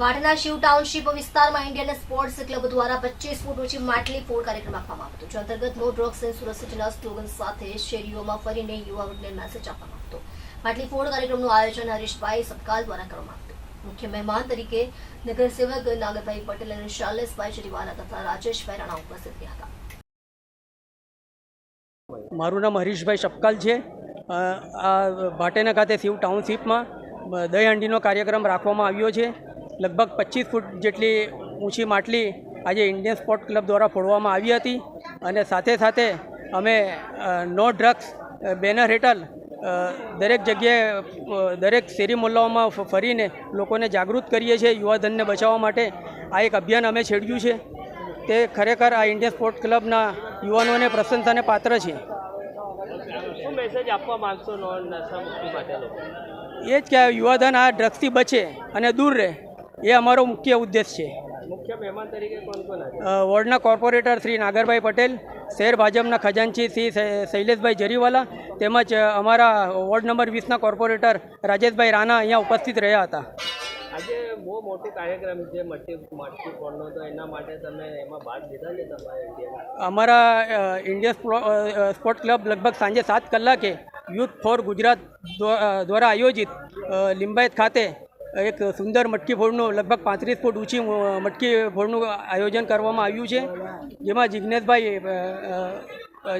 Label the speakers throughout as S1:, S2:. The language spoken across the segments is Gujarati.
S1: વાડના શિવ ટાઉનશીપ વિસ્તારમાં ઇન્ડિયન સ્પોર્ટ્સ ક્લબ દ્વારા પચીસ ફૂટ ઊંચી માટલી ફોડ કાર્યક્રમ આપવામાં આવ્યો જે અંતર્ગત નો ડ્રગ્સ એન્ડ સુરક્ષિતના સ્લોગન સાથે શેરીઓમાં ફરીને યુવા વર્ગને મેસેજ આપવામાં આવતો. માટલી ફોડ કાર્યક્રમનું આયોજન હરીશભાઈ સપકાલ દ્વારા કરવામાં આવ્યું મુખ્ય મહેમાન તરીકે નગરસેવક નાગરભાઈ પટેલ અને શાલેશભાઈ શ્રીવાલા તથા રાજેશભાઈ રાણા ઉપસ્થિત રહ્યા હતા.
S2: મારું નામ હરીશભાઈ સપકાલ છે. આ ભાટેના ખાતે શિવ ટાઉનશીપમાં અ, દહીં હાંડીનો કાર્યક્રમ રાખવામાં આવ્યો છે. લગભગ પચીસ ફૂટ જેટલી ઊંચી માટલી આજે ઇન્ડિયન સ્પોર્ટ ક્લબ દ્વારા ફોડવામાં આવી હતી અને સાથે સાથે અમે નો ડ્રગ્સ બેનર હેઠળ દરેક જગ્યાએ દરેક શેરી મોલ્લાઓમાં ફરીને લોકોને જાગૃત કરીએ છીએ યુવાધનને બચાવવા માટે. આ એક અભિયાન અમે છેડ્યું છે. તે ખરેખર આ ઇન્ડિયન સ્પોર્ટ ક્લબના યુવાનોને પ્રશંસાને પાત્ર છે. એ જ કે યુવાધન આ ડ્રગ્સથી બચે અને દૂર રહે. એ અમારો મુખ્ય ઉદ્દેશ છે. વોર્ડના કોર્પોરેટર શ્રી નાગરભાઈ પટેલ શહેર ભાજપના ખજાનચી શ્રી શૈલેષભાઈ જરીવાલા તેમજ અમારા વોર્ડ નંબર વીસના કોર્પોરેટર રાજેશભાઈ રાણા અહીંયા ઉપસ્થિત રહ્યા હતા.
S3: આજે બહુ મોટો કાર્યક્રમ છે મટકી મટકી ફોડનો તો એના માટે તમે એમાં ભાગ લીધા છે તમારા
S2: અમારા ઇન્ડિયન સ્પોર્ટ ક્લબ લગભગ સાંજે સાત કલાકે યુથ ફોર ગુજરાત દ્વ- દ્વારા આયોજિત લિંબાયત ખાતે એક સુંદર મટકી ફોડનું લગભગ પાંત્રીસ ફૂટ ઊંચી મટકી ફોડનું આયોજન કરવામાં આવ્યું છે. જેમાં જિજ્ઞેશભાઈ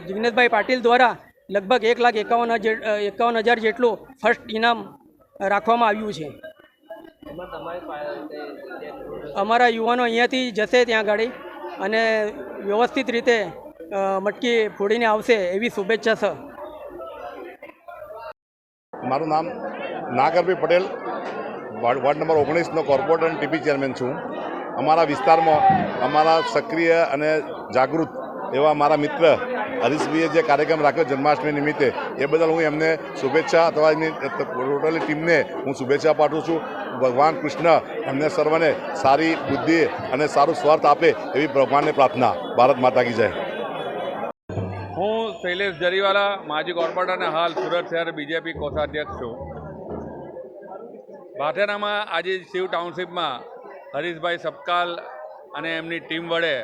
S2: જિજ્ઞેશભાઈ પાટીલ દ્વારા લગભગ એક લાખ એકાવન હજાર એકાવન હજાર જેટલું ફર્સ્ટ ઇનામ રાખવામાં આવ્યું છે. અમારા યુવાનો અહીંયાથી જશે ત્યાં ગાડી અને વ્યવસ્થિત રીતે મટકી ફોડીને આવશે એવી શુભેચ્છા છે
S4: મારું નામ નાગરભાઈ પટેલ. વોર્ડ નંબર ઓગણીસનો કોર્પોરેટર અને ટીપી ચેરમેન છું. અમારા વિસ્તારમાં અમારા સક્રિય અને જાગૃત એવા મારા મિત્ર હરીશભાઈએ જે કાર્યક્રમ રાખ્યો જન્માષ્ટમી નિમિત્તે, એ બદલ હું એમને શુભેચ્છા અથવા એની ટોટલી ટીમને હું શુભેચ્છા પાઠવું છું. ભગવાન કૃષ્ણ એમને સર્વને સારી બુદ્ધિ અને સારું સ્વાર્થ આપે એવી ભગવાનને પ્રાર્થના. ભારત માતા કી જય.
S5: હું શૈલેષ જરીવાલા, માજી કોર્પોરેટર અને હાલ સુરત શહેર બીજેપી કોષાધ્યક્ષ છું. ભાટેરામાં આજે શિવ ટાઉનશીપમાં હરીશભાઈ સપકાલ અને એમની ટીમ વડે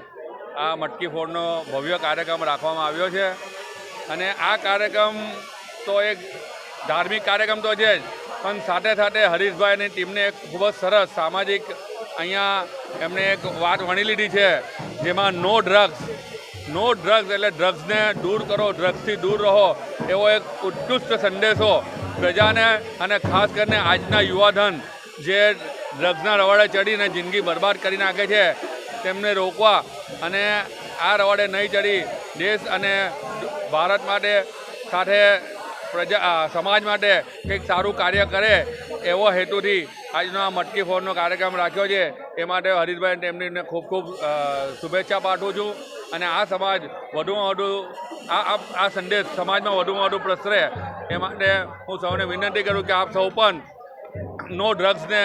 S5: આ મટકી ફોડનો ભવ્ય કાર્યક્રમ રાખવામાં આવ્યો છે. અને આ કાર્યક્રમ તો એક ધાર્મિક કાર્યક્રમ તો છે જ, પણ સાથે સાથે હરીશભાઈની ટીમને એક ખૂબ જ સરસ સામાજિક અહીંયા એમણે એક વાત વણી લીધી છે, જેમાં નો ડ્રગ્સ નો ડ્રગ્સ એટલે ડ્રગ્સને દૂર કરો ડ્રગ્સથી દૂર રહો, એવો એક ઉત્કૃષ્ટ સંદેશો પ્રજાને અને ખાસ કરીને આજના યુવાધન જે ડ્રગ્સના રવાડે ચડીને જિંદગી બરબાદ કરી નાખે છે, તેમને રોકવા અને આ રવાડે નહીં ચડી, દેશ અને ભારત માટે સાથે પ્રજા સમાજ માટે કંઈક સારું કાર્ય કરે એવો હેતુથી આજનો આ મટકી ફોડનો કાર્યક્રમ રાખ્યો છે. એ માટે હરીશભાઈ તેમની ખૂબ ખૂબ શુભેચ્છા પાઠવું છું અને આ સમાજ વધુમાં વધુ આ આ સંદેશ સમાજમાં વધુમાં વધુ પ્રસરે એ માટે હું સૌને વિનંતી કરું કે આપ સૌ પણ નો ડ્રગ્સને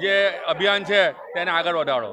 S5: જે અભિયાન છે તેને આગળ વધારો.